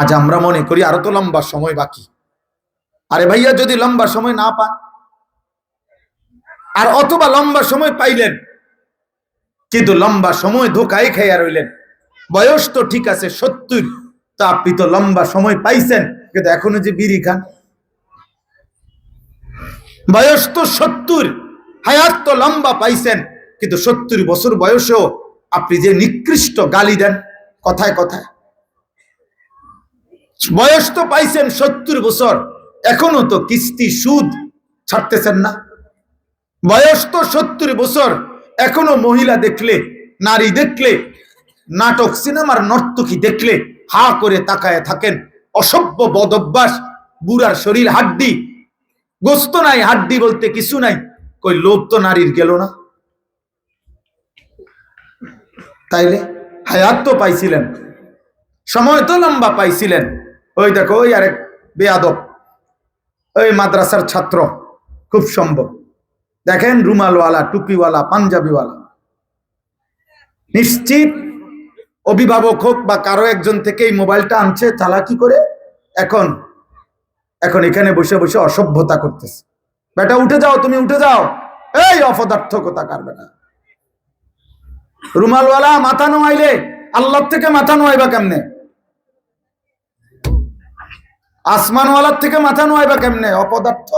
আজ আমরা মনে করি আরও তো লম্বা সময় বাকি। আরে ভাইয়া, যদি লম্বা সময় না পান, আর অথবা লম্বা সময় পাইলেন, কিন্তু লম্বা সময় ধোকায় খাইয়া রইলেন, বয়স তো ঠিক আছে সত্তর, তো আপনি তো লম্বা সময় পাইছেন, কিন্তু এখনও যে বিড়ি খান। বয়স তো সত্তর, হায়াত তো লম্বা পাইছেন, কিন্তু সত্তর বছর বয়সেও আপনি যে নিকৃষ্ট গালি দেন, কথায় কথায়। বয়স তো পাইছেন সত্তর বছর। এখনও তো কিস্তি সুদ ছাড়তেছেন না। বয়স তো সত্তর বছর। এখনও মহিলা দেখলে, নারী দেখলে, নাটক, সিনেমার নর্তকী দেখলে হা করে তাকায় থাকেন। অসভ্য বদ অভ্যাস বুড়ার শরীর হাড্ডি, গোস্ত নাই, হাড্ডি বলতে কিছু নাই। কই, লোভ তো নারীর গেল না। তাইলে, হায়াত তো পাইছিলেন। সময় তো লম্বা পাইছিলেন। ওই দেখো, ওই আরেক বেয়াদব। ওই মাদ্রাসার ছাত্র, খুব সম্ভব। দেখেন রুমালওয়ালা, টুপিওয়ালা, পাঞ্জাবিওয়ালা। নিশ্চিত অভিভাবক হোক বা কারও একজন থেকে এই মোবাইলটা আনছে, চালাকি করে, এখন এখন এখানে বসে বসে অসভ্যতা করতেছে। বেটা, উঠে যাও, তুমি উঠে যাও। এই অপদার্থকতা কারবে না রুমালওয়ালা, মাথা নোয়াইলে আল্লাহ থেকে মাথা নোয়াইবা কেমনে? আসমানওয়ালার থেকে মাথা নোয়াইবা কেমনে? অপদার্থ?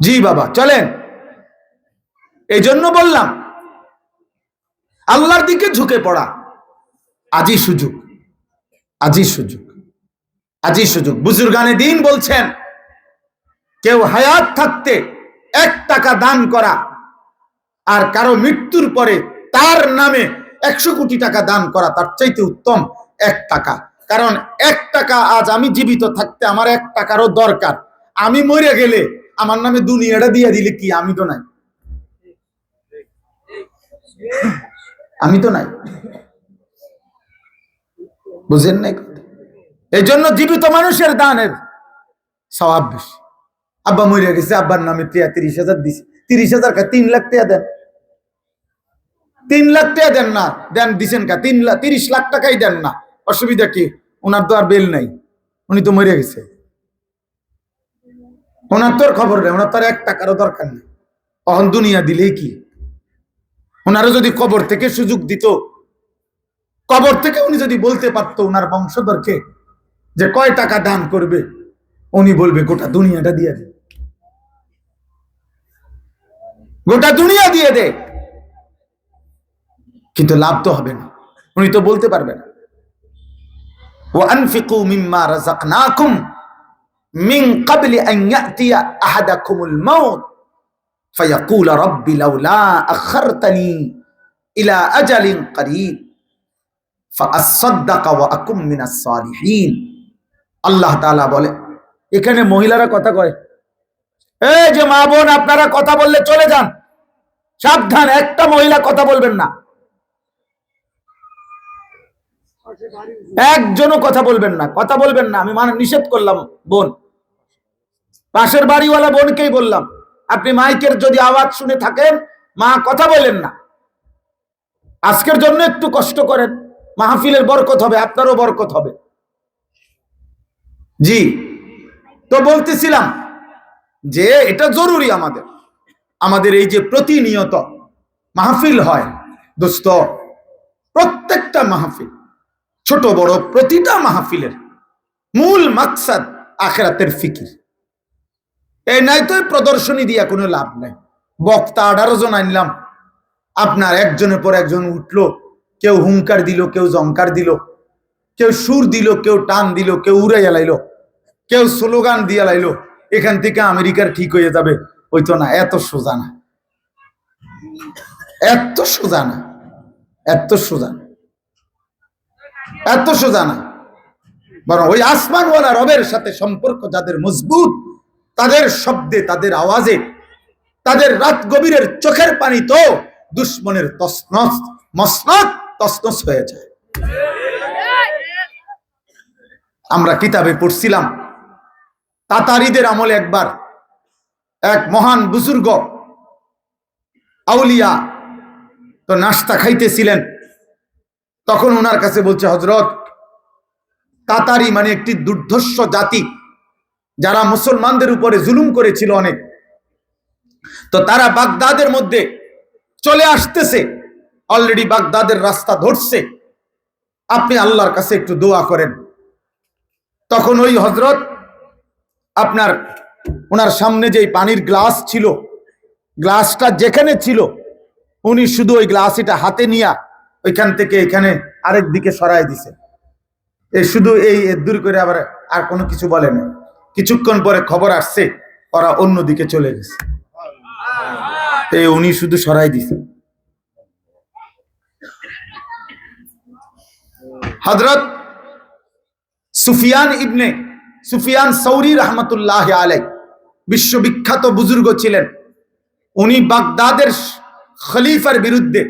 জি বাবা, চলেন। এই জন্য বললাম, আল্লাহর দিকে ঝুঁকে পড়া, আজই সুযোগ আজই সুযোগ আজই সুযোগ। বুজুর্গানে দিন বলছেন, কেউ হায়াত থাকতে এক টাকা দান করা আর কারও মৃত্যুর পরে তার নামে একশো কোটি টাকা দান করা তার চাইতে উত্তম। এক টাকা। কারণ এক টাকা আজ আমি জীবিত থাকতে আমার এক টাকারও দরকার। আমি মরে গেলে আমার নামে দুনিয়াটা দিয়ে দিলে কি? আমি তো নাই। আমি তো নাই। বুঝেন নাই এই জন্য জীবিত মানুষের দানের স্বভাব বেশি। আব্বা মরে গেছে, আব্বার নামে টিয়া তিরিশ হাজার দিছে। তিরিশ হাজার কা, তিন লাখ টাকা দেন। তিন লাখ টাকা দেন না, দেন দিছেন কা? তিন লাখ তিরিশ লাখ টাকাই দেন না। অসুবিধা কি? ওনার তো আর বেল নাই। উনি তো মরে গেছে। ওনার তোর খবর নেই, ওনার তো আর এক টাকারও দরকার নেই। অহন দুনিয়া দিলেই কি? ওনারও যদি কবর থেকে সুযোগ দিত, কবর থেকে উনি যদি বলতে পারতো ওনার বংশধরকে যে কয় টাকা দান করবে, উনি বলবে, গোটা দুনিয়াটা দিয়ে দে। গোটা দুনিয়া দিয়ে দে। কিন্তু লাভ তো হবে না। উনি তো বলতে পারবে না। মিম্মা রাযাকনাকুম মিন ক্বাবলি আন ইয়াতিয়া আহাদাকুমুল মাউত। ফায়াকুল রাব্বি লাউলা আখারতানি ইলা আজালিন করিব। ফাআসাদদাকা ওয়া আকুম মিনাস সালিহিন। আল্লাহ তাআলা বলে, এখানে মহিলারা কথা কয়, এই যে মা বোন, আপনারা কথা বললে চলে যান। সাবধান, একটা মহিলা কথা বলবেন না। একজনও কথা বলবেন না, কথা বলবেন না, আমি মানে নিষেধ করলাম বোন। পাশের বাড়িওয়ালা বোনকেই বললাম, আপনি মাইকের যদি আওয়াজ শুনে থাকেন, মা কথা বলেন না। আজকের জন্য একটু কষ্ট করেন, মাহফিলের বরকত হবে, আপনারও বরকত হবে। জি, তো বলতেছিলাম যে এটা জরুরি আমাদের আমাদের এই যে প্রতিনিয়ত মাহফিল হয়, দোস্ত, প্রত্যেকটা মাহফিল ছোট বড় প্রতিটা মাহফিলের মূল মাকসাদ আখেরাতের ফিকির। এই নাই তো প্রদর্শনী দিয়া কোনো লাভ নাই। বক্তা আঠারো জন আনলাম। আপনার একজনের পর একজন উঠল। কেউ হুঙ্কার দিল, কেউ জঙ্কার দিল। কেউ সুর দিল, কেউ টান দিল, কেউ উড়াইয়া লাইলো কেউ স্লোগান দিয়া লাইলো। এখান থেকে আমেরিকার ঠিক হয়ে যাবে। ওই তো না, এত সোজা না। এত সোজা না। এত সোজা না। এত সোজা না। বরং ওই আসমানওয়ালা রবের সাথে সম্পর্ক যাদের মজবুত, তাদের শব্দে, তাদের আওয়াজে, তাদের রাত গভীরের চোখের পানি তো দুশ্মনের তসনস মসনত তসনস হয়ে যায়। আমরা কিতাবে পড়ছিলাম, তাতারিদের আমলে একবার এক মহান বুজুর্গ, আউলিয়া, তো নাস্তা খাইতেছিলেন। তখন ওনার কাছে বলছে হজরত তাতারি মানে একটি দুর্ধর্ষ জাতি, যারা মুসলমানদের উপরে জুলুম করেছিল অনেক। তো তারা বাগদাদের মধ্যে চলে আসতেছে। অলরেডি বাগদাদের রাস্তা ধরছে। আপনি আল্লাহর কাছে একটু দোয়া করেন। তখন ওই হজরত আপনার ওনার সামনে যেই পানির গ্লাস ছিল, গ্লাসটা যেখানে ছিল, উনি শুধু ওই গ্লাস এটা হাতে নিয়া ওইখান থেকে এখানে আরেক দিকে সরাই দিছে। এই শুধু এই এ দূর করে আবার আর কোনো কিছু বলে না। কিছুক্ষণ পরে খবর আসছে, ওরা অন্য দিকে চলে গেছে। এই উনি শুধু সরাই দিছে। হজরত সুফিয়ান ইবনে, সুফিয়ান সৌরি রহমতুল্লাহ আলাই বিশ্ববিখ্যাত বুজুর্গ ছিলেন। উনি বাগদাদের খলিফার বিরুদ্ধে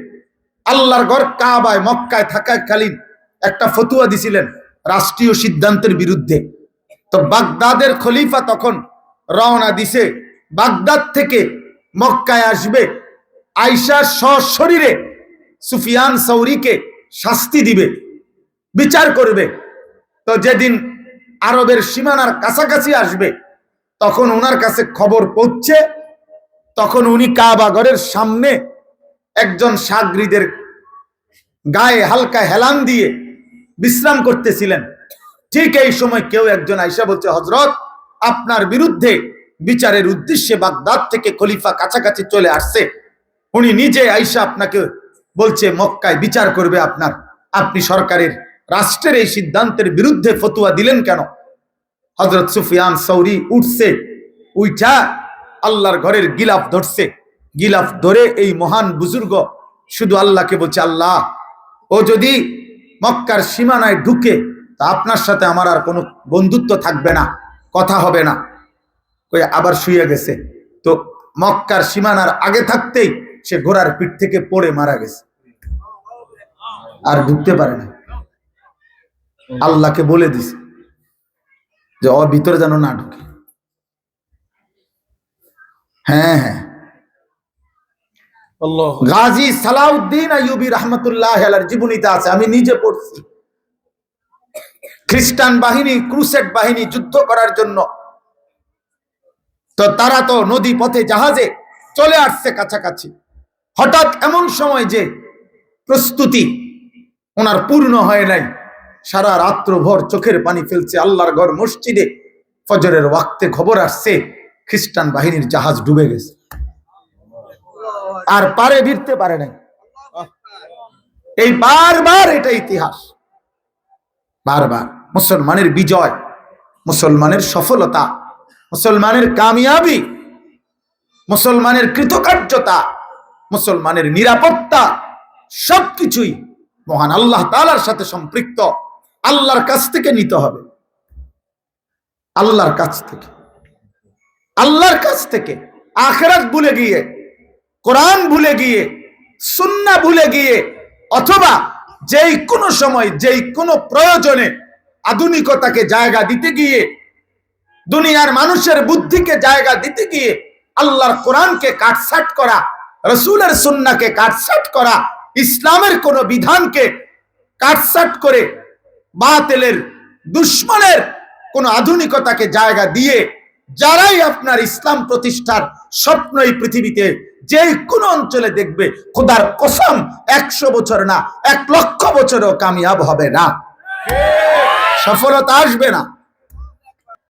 আল্লাহর গড় কাবায়, মক্কায় থাকাকালীন একটা ফতুয়া দিছিলেন রাষ্ট্রীয় সিদ্ধান্তের বিরুদ্ধে। তো বাগদাদের খলিফা তখন রওনা দিছে, বাগদাদ থেকে মক্কায় আসবে। আইসা সশরীরে সুফিয়ান সৌরিকে শাস্তি দিবে, বিচার করবে। তো যেদিন আরবের সীমানার কাছাকাছি আসবে, তখন ওনার কাছে খবর পৌঁছে, তখন উনি কাবাগরের সামনে একজন সাগরিদের গায়ে হালকা হেলান দিয়ে বিশ্রাম করতেছিলেন। ঠিক এই সময় কেউ একজন আইসা বলছে হজরত আপনার বিরুদ্ধে বিচারের উদ্দেশ্যে বাগদাদ থেকে খলিফা কাছাকাছি চলে আসছে। উনি নিজে আইসা আপনাকে বলছে, মক্কায় বিচার করবে আপনার। আপনি সরকারের, রাষ্ট্রের এই সিদ্ধান্তের বিরুদ্ধে ফতুয়া দিলেন কেন? হজরত সুফিয়ান সৌরি উঠছে, উইঠা আল্লাহর ঘরের গিলাফ ধরছে। গিলাফ ধরে এই মহান বুজুর্গ শুধু আল্লাহকে বলছে, আল্লাহ, ও যদি মক্কার সীমানায় ঢুকে, তা আপনার সাথে আমার আর কোনো বন্ধুত্ব থাকবে না, কথা হবে না। কই আবার শুয়ে গেছে। তো মক্কার সীমানার আগে থাকতেই সে ঘোড়ার পিঠ থেকে পড়ে মারা গেছে। আর ঢুকতে পারে না। আল্লাহকে বলে দিছে যে অ ভিতরে যেন না ঢুকে। হ্যাঁ হ্যাঁ। গাজী সালাউদ্দিন আইয়ুবী রহমতুল্লাহ আলার জীবনীতে আছে, আমি নিজে পড়ছি। খ্রিস্টান বাহিনী, ক্রুসেড বাহিনী যুদ্ধ করার জন্য। তো তারা তো নদী পথে জাহাজে চলে আসছে কাছাকাছি। হঠাৎ এমন সময় যে প্রস্তুতি ওনার পূর্ণ হয় নাই, সারা রাত্রভর চোখের পানি ফেলছে আল্লাহর ঘর মসজিদে। ফজরের ওয়াক্তে খবর আসছে, খ্রিস্টান বাহিনীর জাহাজ ডুবে গেছে। আর পারে ভিড়তে পারে নাই। এই বারবার এটা ইতিহাস। বারবার। মুসলমানের বিজয়, মুসলমানের সফলতা, মুসলমানের কামিয়াবি, মুসলমানের কৃতকার্যতা, মুসলমানের নিরাপত্তা, সবকিছুই মহান আল্লাহ তালার সাথে সম্পৃক্ত। আল্লাহর কাছ থেকে নিতে হবে। আল্লাহর কাছ থেকে। আল্লাহর কাছ থেকে। আখেরাত ভুলে গিয়ে কোরআন ভুলে গিয়ে সুন্না ভুলে গিয়ে, অথবা যেই কোনো সময়, যেই কোনো প্রয়োজনে আধুনিকতাকে জায়গা দিতে গিয়ে, দুনিয়ার মানুষের বুদ্ধিকে জায়গা দিতে গিয়ে আল্লাহর কোরআনকে কাটসাট করা, রসুলের সুন্নাকে কাটসাট করা, ইসলামের কোন বিধানকে কাটসাট করে বাতেলের, দুশ্মনের কোন আধুনিকতাকে জায়গা দিয়ে যারাই আপনার ইসলাম প্রতিষ্ঠার স্বপ্ন এই পৃথিবীতে যে কোনো অঞ্চলে দেখবে, খোদার কসম, একশো বছর না, এক লক্ষ বছরও কামিয়াব হবে না। সফলতা আসবে না।